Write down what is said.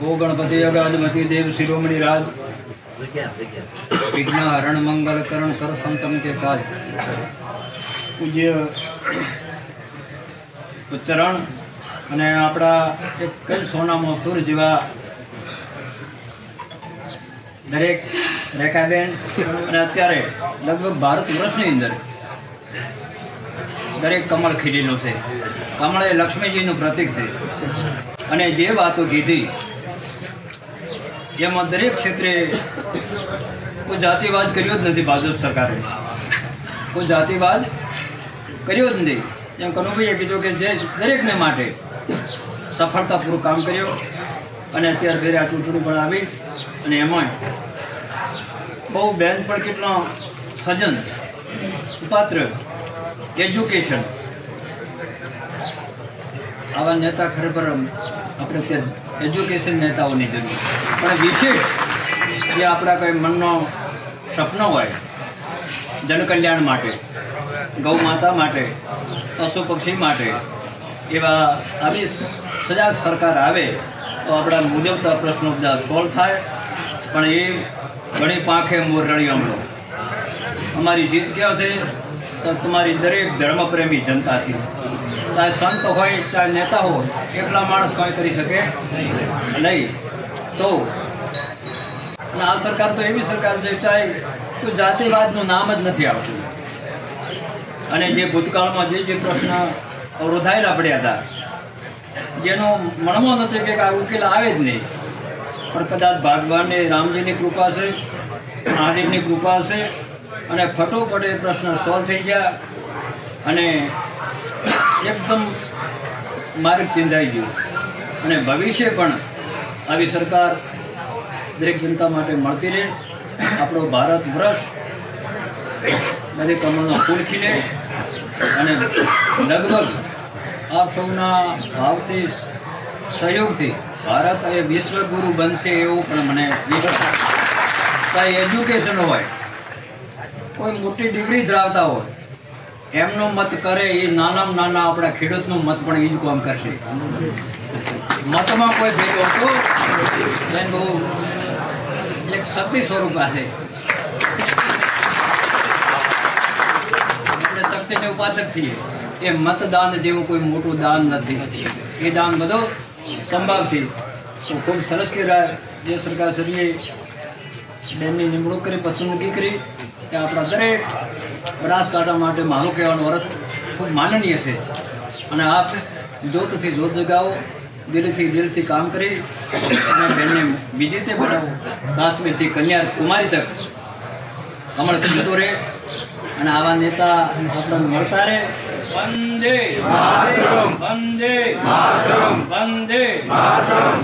Go Ganpati અગાધમતી દેવ શિરોમણી રાજ. વિઘ્ન મંગલ કરણ કર સંતમ કે કાજ. પૂજ્ય ઉચ્ચરણ અને આપણા એક કઈ સોનામાં સુર જેવા દરેક રેખાબેન અને અત્યારે લગભગ ભારત વર્ષની અંદર દરેક કમળ ખીલેલું છે. કમળ એ લક્ષ્મીજીનું પ્રતીક છે. અને જે વાતો કીધી એમાં દરેક ક્ષેત્રે કોઈ જાતિવાદ કર્યો જ નથી ભાજપ સરકારે. કોઈ જાતિવાદ કર્યો જ નથી. એમ કનુભાઈએ કીધું કે જે દરેકને માટે સફળતાપૂર્વક કામ કર્યું અને અત્યારે ફેરે આ ચૂંટણી પણ આવી અને એમાંય બહુ બેન પણ કેટલો સજન સુપાત્ર એજ્યુકેશન આવા નેતા ખરેખર આપણે એજ્યુકેશન નેતાઓની જરૂર. પણ વિશેષ જે આપણા કંઈ મનનો સપનો હોય, જનકલ્યાણ માટે ગૌ માતા માટે, પશુ પક્ષી માટે, એવા આવી સજાગ સરકાર આવે, તો આપણા મુજબના પ્રશ્નો બધા સોલ્વ થાય. પણ એ ઘણી પાંખે મોર રળી અમળો અમારી જીત ક્યાં છે? તો તમારી દરેક ધર્મપ્રેમી જનતાથી. ચાહે સંત હોય, ચાહે નેતા હોય, એકલા માણસ કંઈ કરી શકે નહીં. તો આ સરકાર તો એવી સરકાર છે, ચાહે તો જાતિવાદનું નામ જ નથી આવતું. અને જે ભૂતકાળમાં જે જે પ્રશ્ન અવરોધાયેલા પડ્યા હતા, જેનો મણમો નથી કે આ ઉકેલ આવે જ નહીં. પણ કદાચ ભગવાનને, રામજીની કૃપા છે, મહાદેવની કૃપા છે, અને ફટોફટ એ પ્રશ્ન સોલ્વ થઈ ગયા. અને એકદમ માર્ગ ચિંધાઈ ગયું. અને ભવિષ્ય પણ આવી સરકાર દરેક જનતા માટે મળતી રહે. આપણો ભારત વર્ષ દરેક કમળનો ફૂલ ખીલે. અને લગભગ આપ સૌના ભાવથી સહયોગથી ભારત એ વિશ્વગુરુ બનશે એવું પણ મને વિશ્વાસ છે. એજ્યુકેશન હોય, કોઈ મોટી ડિગ્રી ધરાવતા હોય એમનો મત કરે એ નાનામાં નાના આપણા ખેડૂતનો મત પણ એ જ કામ કરશે. મતમાં કોઈ ભેદ હોતો બેન બહુ એક શક્તિ સ્વરૂપ હશે આપણે શક્તિના ઉપાસક છીએ. એ મતદાન જેવું કોઈ મોટું દાન નથી. એ દાન બધો સંભાવથી તો ખૂબ સરસ કે જે સરકાર શ્રીએ બેનની નિમણૂક કરી, પસંદગી કરી. કે આપણા દરેક બનાસકાંઠા માટે મારું કહેવાનો અર્થ ખૂબ માનનીય છે. અને આપ જોતથી જોત જગાવો, દિલથી દિલથી કામ કરી, અને બેનને વિજેતે બનાવો. કાશ્મીરથી કન્યા કુમારી તક કમળ જતો રહે, અને આવા નેતા આપણને મળતા રહે. વંદે વંદે વંદે